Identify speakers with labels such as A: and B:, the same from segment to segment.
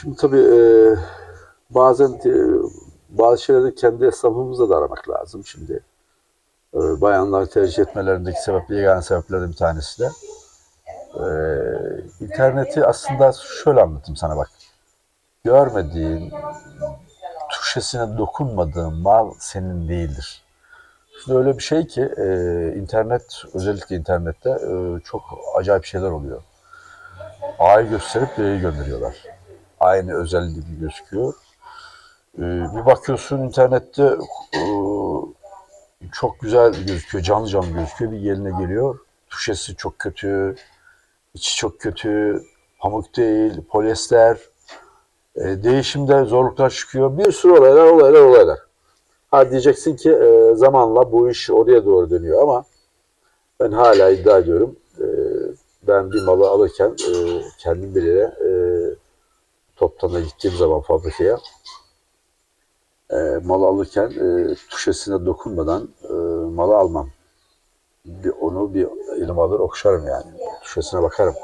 A: Şimdi tabii e, bazen e, bazı şeyleri kendi esnafımızda da aramak lazım şimdi. E, bayanlar tercih etmelerindeki sebep, yegane sebeplerden bir tanesi de. E, interneti aslında şöyle anlatayım sana bak. Görmediğin, tuşesine dokunmadığın mal senin değildir. Şimdi öyle bir şey ki e, internet, özellikle internette e, çok acayip şeyler oluyor. A'yı gösterip B'yi gönderiyorlar. Aynı özelliği gözüküyor. Ee, bir bakıyorsun internette e, çok güzel gözüküyor, canlı canlı gözüküyor. Bir yerine geliyor. Tuşesi çok kötü, içi çok kötü, pamuk değil, polyester. E, değişimde zorluklar çıkıyor. Bir sürü olaylar, olaylar, olaylar. Ha diyeceksin ki e, zamanla bu iş oraya doğru dönüyor ama ben hala iddia ediyorum. e, ben bir malı alırken e, kendim bir yere e, toptana gittiğim zaman fabrikaya e, malı alırken e, tuşesine dokunmadan e, malı almam. Bir, onu bir elim alır okşarım yani. Tuşesine bakarım.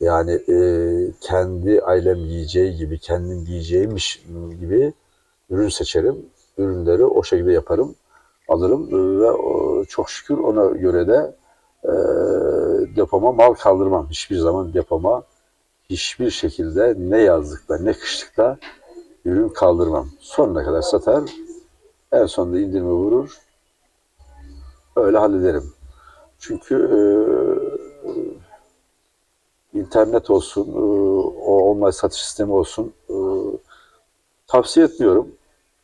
A: Yani e, kendi ailem giyeceği gibi, kendim giyeceğimmiş gibi ürün seçerim. Ürünleri o şekilde yaparım. Alırım e, ve o, çok şükür ona göre de e, depoma mal kaldırmam. Hiçbir zaman depoma hiçbir şekilde ne yazlıkta ne kışlıkta ürün kaldırmam. Sonuna kadar satar. En sonunda indirme vurur. Öyle hallederim. Çünkü e, internet olsun, e, o online satış sistemi olsun e, tavsiye etmiyorum.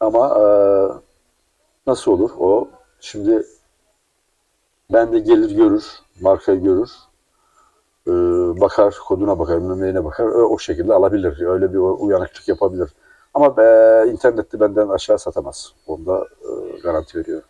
A: Ama e, nasıl olur o? Şimdi ben de gelir görür, markayı görür, bakar, koduna bakar, neyine bakar, o, şekilde alabilir. Öyle bir uyanıklık yapabilir. Ama e, internette benden aşağı satamaz. Onda e, garanti veriyorum.